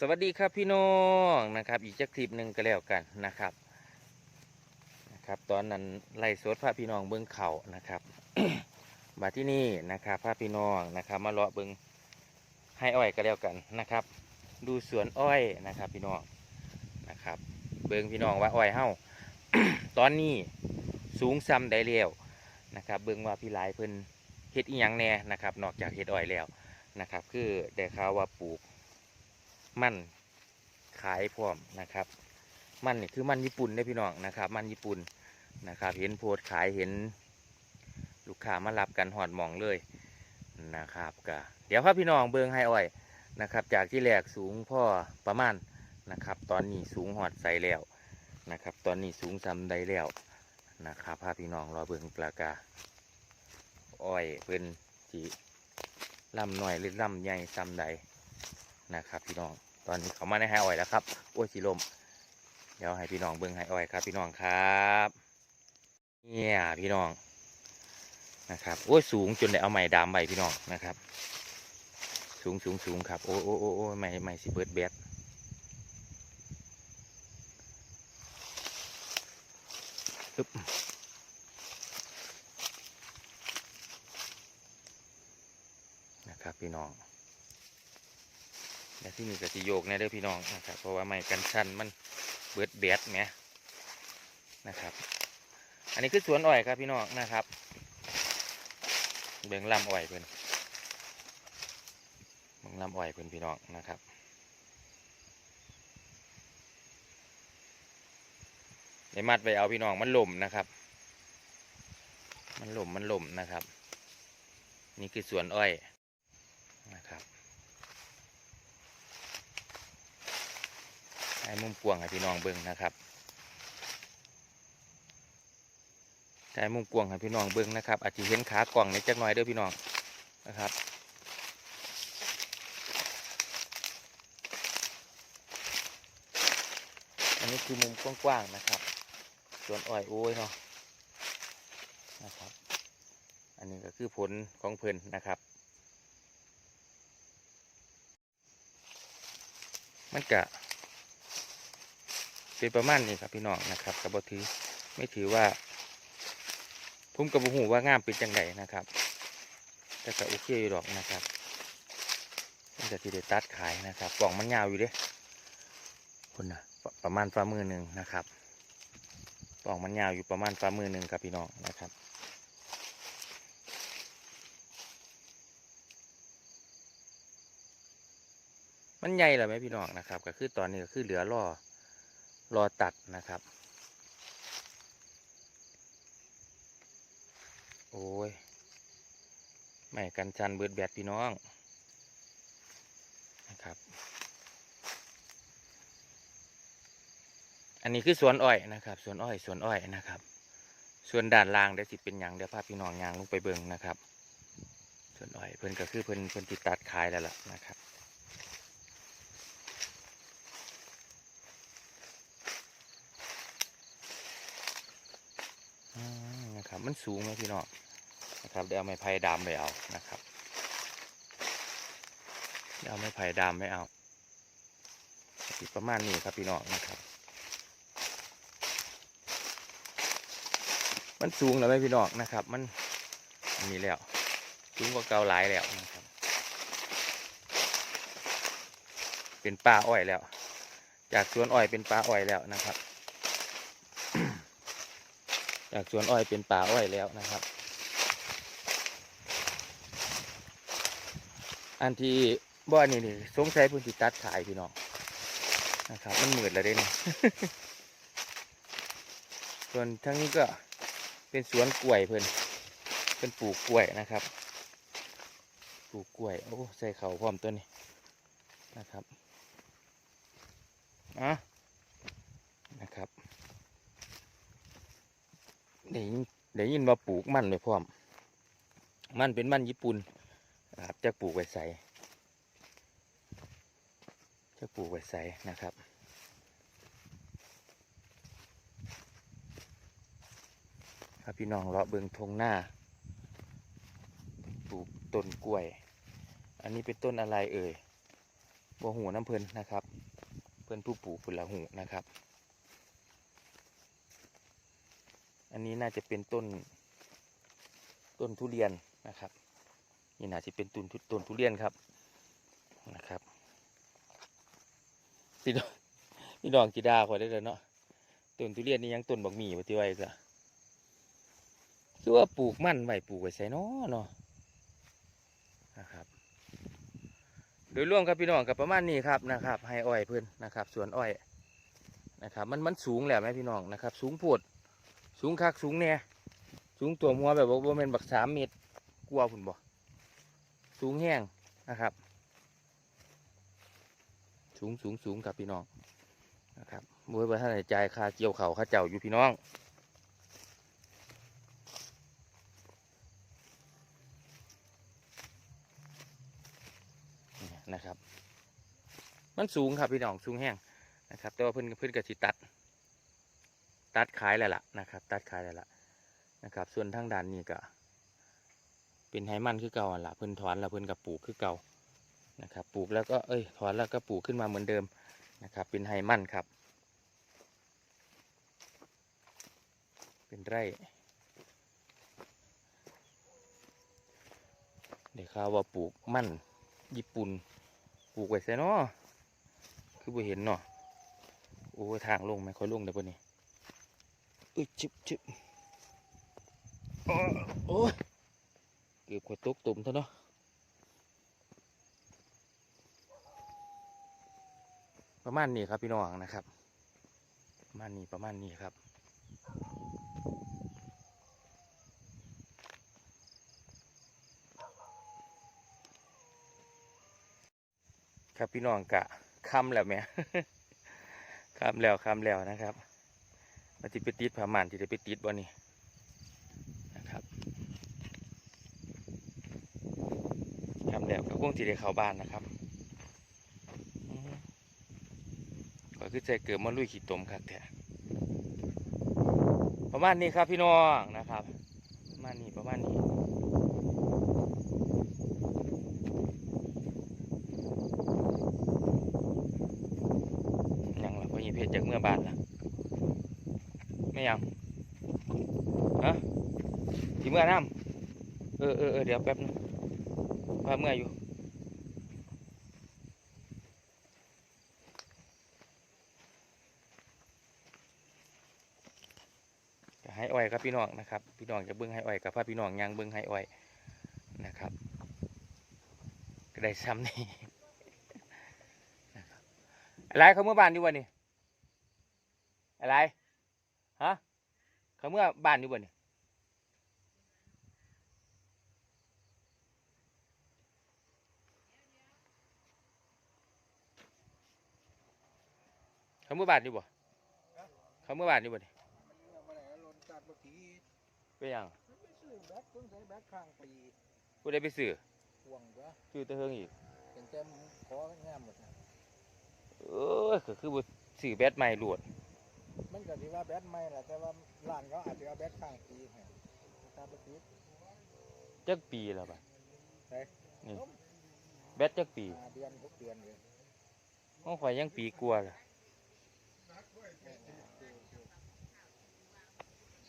สวัสดีครับพี่น้องนะครับอีกจักคลิปหนึ่งก็แล้วกันนะครับนะครับ ตอนนั้นไล่สดพาพี่น้องเบิ้องเขานะครับมาที่นี่นะครับพาพี่น้องนะครับมาเลาะเบิ้องให้อ้อยก็แล้วกันนะครับ ดูสวนอ้อยนะครับพี่น้องนะครับ เบิ้องพี่น้องว่าอ้อยเฮาตอนนี้สูงซ้ำได้แล้วนะครับ เบิ้องว่าพี่หลายเพิ่นเฮ็ดอีหยังแน่นะครับ นอกจากเฮ็ดอ้อยแล้วนะครับ คือได้ข่าวว่าปลูก มันขายพร้อมนะครับ มันนี่คือมันญี่ปุ่นได้พี่น้องนะครับ มันญี่ปุ่นนะครับ เห็นโพสขายเห็นลูกค้ามารับกันหอดมองเลยนะครับก็เดี๋ยวครับพี่น้องเบิงให้อ้อยนะครับ จากที่แรกสูงพ่อประมาณนะครับ ตอนนี้สูงหอดใสแล้วนะครับ ตอนนี้สูงซ้ำใดแล้วนะครับพาพี่น้องรอเบิงปลากาอ้อยเป็นที่ลำหน่อยหรือลำใหญ่ซ้ำใดนะครับพี่น้อง ตอนนี้เขามาในไฮอ้อยแล้วครับโอ้ยสีลม เดี๋ยวให้พี่น้องเบิ้งไฮอ้อยครับ พี่น้องครับเนี่ยพี่น้องนะครับโอ้ยสูงจนได้เอาไม้ดามใบพี่น้องนะครับ สูงสูงสูงครับโอ้โอ้โอ้โอ้ไม้ไม้สิเบิร์ดแบดอึ๊บนะครับพี่น้อง และที่นี่ก็สิโยกแน่เด้อพี่น้องนะครับเพราะว่าไม้กันชันมันเบิดแบดไงนะครับ อันนี้คือสวนอ้อยครับพี่น้องนะครับ เบื้องลำอ้อยเพิ่อนเบื้องลำอ้อยเพิ่อนพี่น้องนะครับเดี๋ยมัดไปเอาพี่น้องมันหล่มนะครับ มันหล่มมันหล่มนะครับ นี่คือสวนอ้อยนะครับ ให้มุมกวางให้พี่น้องเบิ่งนะครับให้มุมกวางให้พี่น้องเบิ่งนะครับ อาจจะเห็นขากล่องในจักหน่อยเด้อพี่น้องนะครับอันนี้คือมุมกว้างๆนะครับ ส่วนอ้อยโอ้ยเนาะนะครับ อันนี้ก็คือผลของเพลินนะครับมันกะ เป็นประมาณนี้ครับพี่น้องนะครับกับบถือไม่ถือว่าผมกับบุหูว่างามเป็นจังไดนะครับแต่ก็โอเคอยู่ดอกนะครับมันจะทีเดตัดขายนะครับกล่องมันยาวอยู่เด้คุณนะประประมาณฝ่ามือหนึ่งนะครับกล่องมันยาวอยู่ประมาณฝ่ามือหนึ่งครับพี่น้องนะครับมันใหญ่แล้วไหมพี่น้องนะครับ ก็คือตอนนี้ก็คือเหลือล่อ รอตัดนะครับ โอ้ยไม่กันชันเบิดแบดพี่น้องนะครับ อันนี้คือสวนอ้อยนะครับ สวนอ้อยสวนอ้อยนะครับ ส่วนด่านล่างเดี๋ยวสิเป็นอย่างเดี๋ยวพาพี่น้องยางลงไปเบิ่งนะครับสวนอ้อยเพิ่นก็คือเพิ่นเพิ่นติดตัดขายแล้วล่ะนะครับ นะครับมันสูงไหมพี่น้องนะครับเดี๋ยวเอาไม้ไผ่ดามไปเอานะครับเดี๋ยวเอาไม้ไผ่ดามไม่เอาประมาณนี้ครับพี่น้องนะครับ มันสูงแล้วไหมพี่น้องนะครับ มันอันนี้แล้วสูงกว่าเกาหลายแล้วนะครับ เป็นป่าอ้อยแล้ว จากสวนอ้อยเป็นป่าอ้อยแล้วนะครับ จากสวนอ้อยเป็นป่าอ้อยแล้วนะครับ อันที่บ่อนี่นี่สงสัยพื้นที่ตัดขายพี่น้องนะครับ มันมืดแล้วเด้นส่วนทั้งนี้ก็เป็นสวนกล้วยเพิ่อนเป็นปลูกกล้วยนะครับ ปลูกกล้วยโอ้ใส่เขาพร้อมตัวนี้นะครับอะนะครับ ได้ยินได้ยินว่าปลูกมันไว้พร้อม มันเป็นมันญี่ปุ่นนะครับจะปลูกไว้ใส่จะปลูกไว้ใส่นะครับครับพี่น้องเลาะเบิงทงหน้าปลูกต้นกล้วย อันนี้เป็นต้นอะไรเอ่ยบ่หูน้ำเพลินนะครับ เพิ่อนผู้ปลูกพุ่นละหูนะครับ อันนี้น่าจะเป็นต้นต้นทุเรียนนะครับ นี่น่าจะเป็นต้นต้นทุเรียนครับนะครับพี่น้องพี่น้องจีดาขอยได้เลยเนาะต้นทุเรียนนี่ยังต้นบักหมี่ปฏิไว้ซะคือว่าปลูกมันไว้ปลูกไว้ใส่นาะเนาะนะครับ โดยรวมครับพี่น้องกับประมาณนี้ครับนะครับ ให้อ้อยเพื่อนนะครับสวนอ้อยนะครับ มันมันสูงแหละไหมพี่น้องนะครับ สูงโพด สูงคักสูงแน่สูงตัวหัวแบบว่าบ่แม่นบักสามเมตรกลัวพุ่นบ่สูงแห้งนะครับ สูงสูงสูงครับพี่น้องนะครับบวยว่าท่านได้จ่ายค่าเกี่ยวเขาคาเจ้าอยู่พี่น้องนะครับ มันสูงครับพี่น้องสูงแห้งนะครับ แต่ว่าเพิ่นเพิ่นก็สิตัด ตัดขายแล้วล่ะนะครับ ตัดขายแล้วล่ะนะครับ ส่วนทางด้านนี้ก็ เป็นไฮมันคือเก่าอะล่ะเพิ่นถอนแล้วเพิ่นก็ปลูกคือเก่านะครับ ปลูกแล้วก็เอ้ยถอนแล้วก็ปลูกขึ้นมาเหมือนเดิมนะครับ เป็นไฮมันครับ เป็นไร่เดี๋ยวข่าวว่าปลูกมันญี่ปุ่นปลูกไว้ใส่เนาะคือบ่เห็นเนาะโอ้ยทางลงไหมค่อยลงเด้อปะนี่ อุ้ยจิบจิบโอ้โอ้ยเกือบขวดตกตุ่มเท่าเนาะประมาณนี้ครับพี่น้องนะครับประมาณนี้ประมาณนี้ครับครับพี่น้องกะคำแล้วแหม่คำแล้วคำแล้วนะครับ มาติไปติดผ้าม่านที่ได้ไปติดบ่นี่นะครับคำแล้วก็คงที่ได้เข้าบ้านนะครับก็คือใจเกิดมาลุยขี้ตมครับแท้ประมาณนี้ครับพี่น้องนะครับ ประมาณนี้ประมาณนี้ยังล่ะพ่อยี่เพชรจากเมื่อบาทล่ะ ไม่ยังฮะที่เมื่อน้ำเออเออเดี๋ยวแป๊บนึงพาเมื่ออยู่ให้อ้อยครับพี่น้องนะครับพี่น้องจะเบิ้องให้อ้อยกับพาพี่น้องยางเบิ้องให้อ้อยนะครับก็ได้ซ้ำนี่อะไรเขาเมื่อบ้านอยู่บ่นี่อะไร เขาเมื่อบ้านอยู่บ่นี่เขาเมื่อบ้านอยู่บ่เขาเมื่อบ้านอยู่บ่นี่มันเอามาไหนลนจัดเมื่อกี้ไปยังมันไปซื้อแบตเพิ่งใช้แบตข้างปีกูได้ไปซื้อห่วงจ้ะซื้อแตะเฮิงอีกเป็นเต็มขอแง่หมดนะเออก็คือบ่ซื้อแบตใหม่โหลด มันก็ที่ว่าแบตไม่แหละแต่ว่าร้านเขาอาจจะเอาแบตข้างปีให้ตามปกติจักปีแล้วบ่ะไหนนี่ แบตจักปีห้าเดือนหกเดือนเลยของข่อยยังปีกว่าล่ะ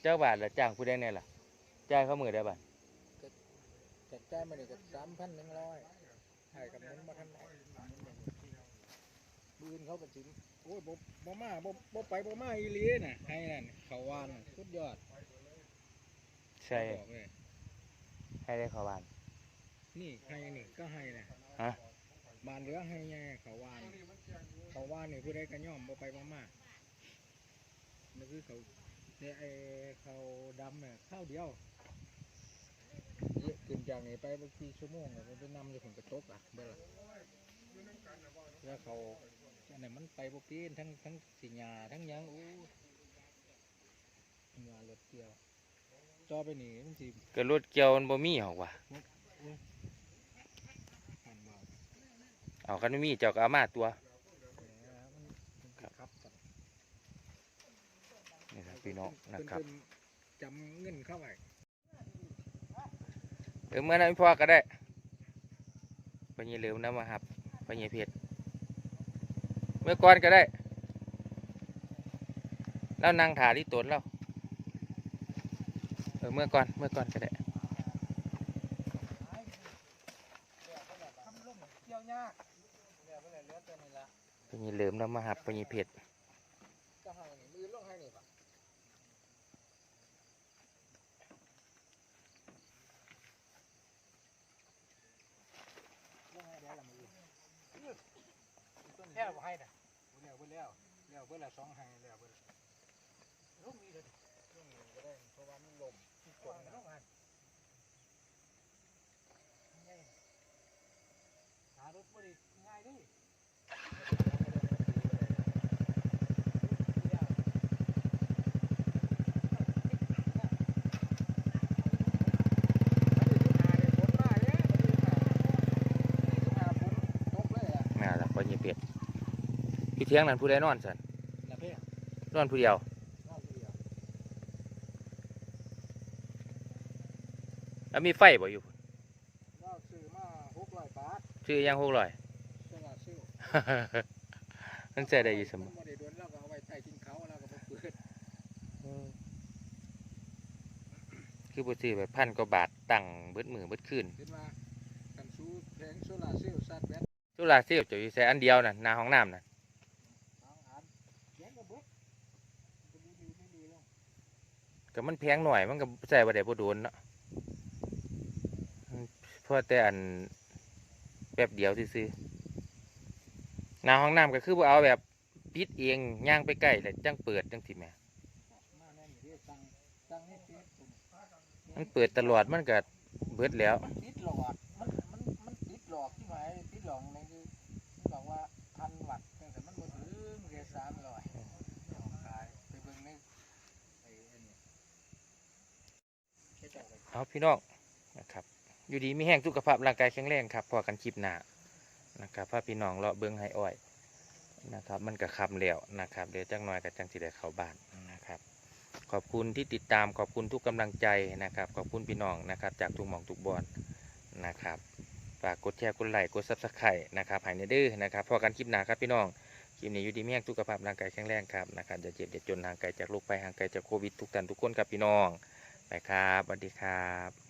เจ้าบาทละจ้างผู้ใดแน่ล่ะจ่ายเขามือได้บ่ะจัดจ่ายมาเนี่ยก็สามพันหนึ่งร้อยให้กับนั้นมาทันไหนบืนเขาก็จิม โอ้ยบ่บ่มาบ่บ่ไปบ่มาอีหลีน่ะให้นั่นเขาวานน่ะสุดยอดใช่บอกเลยให้ได้เข้าบ้าน นี่ให้นี่ก็ให้นะฮะ บานเหลือให้ไงเขาวานเขาวานนี่ผู้ใดก็ย่อมบ่ไปบ่มานี่คือเขาเนี่ยไอ้เขาดำเนี่ยข้าวเดียวเยอะขึ้นจากนี้ไปบางทีชั่วโมงเนี่ยมันไปนำอยู่ถึงกระตกอะเบ้อล่ะแล้วเขา อันนี้มันไปบ่ปีนทั้งทั้งสิญาทั้งหยังโอ้ยญารถเกี่ยวจอไปนี่มันสิก็รถเกี่ยวมันบ่มีหรอกว่ะหันมาเอาคันบ่มีเจ้าก็เอามาตัวแหมมันมันสิครับกันนี่ครับพี่น้องนะครับเพิ่นจำเงินเข้าไปเออเมื่อนั้นพ่อก็ได้พ่อใหญ่เหลิมนะมาครับพ่อใหญ่เพชร มื่อก่อนก็ได้ แล้วนั่งถาที่ตนแล้วเออเมื่อก่อนเมื่อก่อนก็ได้เปนี้เหลิมแล้วมาหับพญีเพชรจะให้นี่มือลงให้นี่ปะลงให้ได้ละมือแค่บ่ให้นะบ่แล้วบ่แล้ว แล้วเบิ่ละสองให้แล้วเบิ่ละลงนี่เด้อลงนี่ก็ได้เพราะว่ามันลมมันฝนลงหันง่ายหารถบ่ได้ง่ายเด้แม่ละพญีเพชรพี่เที่ยงนั้นผู้ใดนอนสัน นอนผู้เดียว แล้วมีไฟบ่อยู่ชื่อยังหกร้อยมันใช้ได้อยู่เสมอคือบ่ซื้อแบบพันกว่าบาทตั้งเบิดมือเบิดคืนตุลาเซลจะอยู่ใส่อันเดียวน่ะหน้าห้องน้ำน่ะ ก็มันแพงหน่อยมันก็ใส่บ่ได้บ่โดนเนาะเพราะแต่อันแป๊บเดียวซื่อหน้าห้องน้ำก็คือบ่เอาแบบปิดเองย่างไปใกล้แล้วจังเปิดจังสิแม่มันเปิดตลอดมันก็เบิดแล้วมันติดหลอดมันมันมันติดหลอดที่หมายติดหลอดนั่นคือมันบอกว่าพันวัตต์แต่มันบ่ถึงแค่สามร้อยขายไปเบิ่งในไอ้อันนี้แค่ เอาพี่น้องนะครับอยู่ดีมีแห้งสุขภาพร่างกายแข็งแรงครับพอกันคลิปหน้านะครับพาพี่น้องเลาะเบิ้องไฮอ้อยนะครับมันก็คำแล้วนะครับเดี๋ยวจังน้อยกับจังสิได้เข้าบ้านนะครับขอบคุณที่ติดตามขอบคุณทุกกำลังใจนะครับ ขอบคุณพี่น้องนะครับ จากทุกหมองทุกบอลนะครับฝากกดแชร์กดไลค์กดซับสไครต์นะครับหายในดื้อนะครับพอกันคลิปหน้าครับพี่น้องคลิปนี้อยู่ดีมีแห้งสุขภาพร่างกายแข็งแรงครับนะครับจะเจ็บจะจนห่างไกลจากโรคภัยห่างไกลจากโควิดทุกท่านทุกคนครับพี่น้อง ไปครับสวัสดีครับ